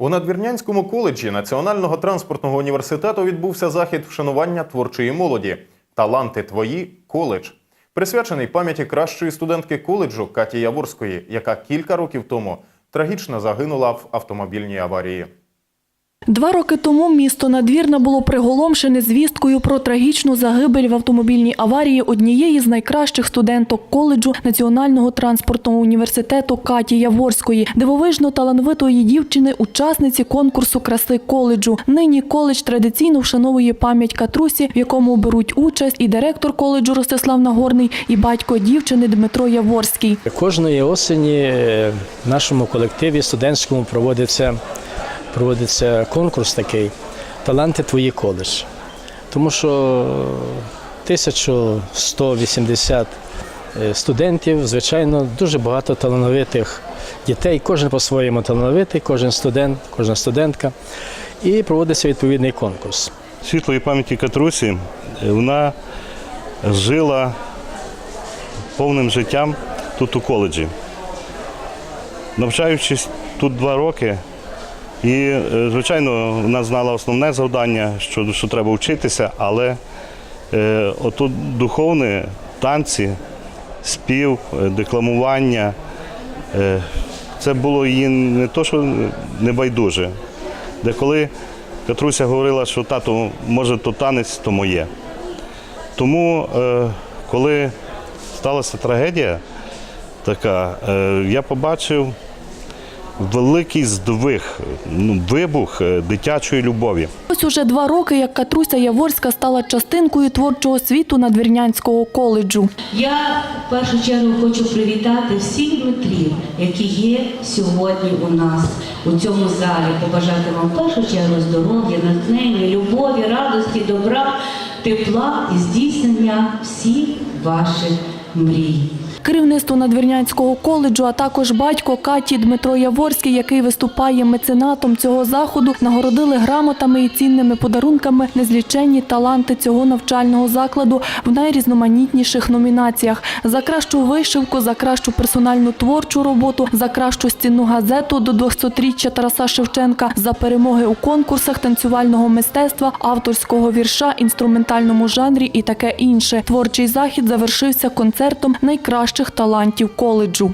У Надвірнянському коледжі Національного транспортного університету відбувся захід вшанування творчої молоді Таланти твої коледж, присвячений пам'яті кращої студентки коледжу Каті Яворської, яка кілька років тому трагічно загинула в автомобільній аварії. Два роки тому місто Надвірна було приголомшене звісткою про трагічну загибель в автомобільній аварії однієї з найкращих студенток коледжу Національного транспортного університету Каті Яворської, дивовижно талановитої дівчини, учасниці конкурсу краси коледжу. Нині коледж традиційно вшановує пам'ять Катрусі, в якому беруть участь і директор коледжу Ростислав Нагорний, і батько дівчини Дмитро Яворський. Кожної осені в нашому колективі студентському проводиться, проводиться конкурс такий Таланти твої коледж. Тому що 1180 е, студентів, звичайно, дуже багато талановитих дітей, кожен по-своєму талановитий, кожен студент, кожна студентка. І проводиться відповідний конкурс. світлої пам'яті Катрусі е, вона жила повним життям тут у коледжі. Навчаючись тут два роки, і, е, звичайно, вона знала основне завдання, що, що треба вчитися, але е, отут духовне танці, спів, е, декламування. Е, це було її не то, що небайдуже. Де коли Катруся говорила, що тато, може, то танець, то моє. Тому, е, коли сталася трагедія така, е, я побачив великий здвиг, ну, вибух е, дитячої любові. Ось уже два роки, як Катруся Яворська стала частинкою творчого світу Надвірнянського коледжу. Я в першу чергу хочу привітати всіх Дмитрів, які є сьогодні у нас у цьому залі. Побажати вам в першу чергу здоров'я, натхнення, любові, радості, добра, тепла і здійснення всіх ваших мрій. Керівництво Надвірнянського коледжу, а також батько Каті Дмитро Яворський, який виступає меценатом цього заходу, нагородили грамотами і цінними подарунками незліченні таланти цього навчального закладу в найрізноманітніших номінаціях: за кращу вишивку, за кращу персональну творчу роботу, за кращу стінну газету до 200-річчя Тараса Шевченка, за перемоги у конкурсах танцювального мистецтва, авторського вірша, інструментальному жанрі і таке інше. Творчий захід завершився концертом найкращих талантів коледжу.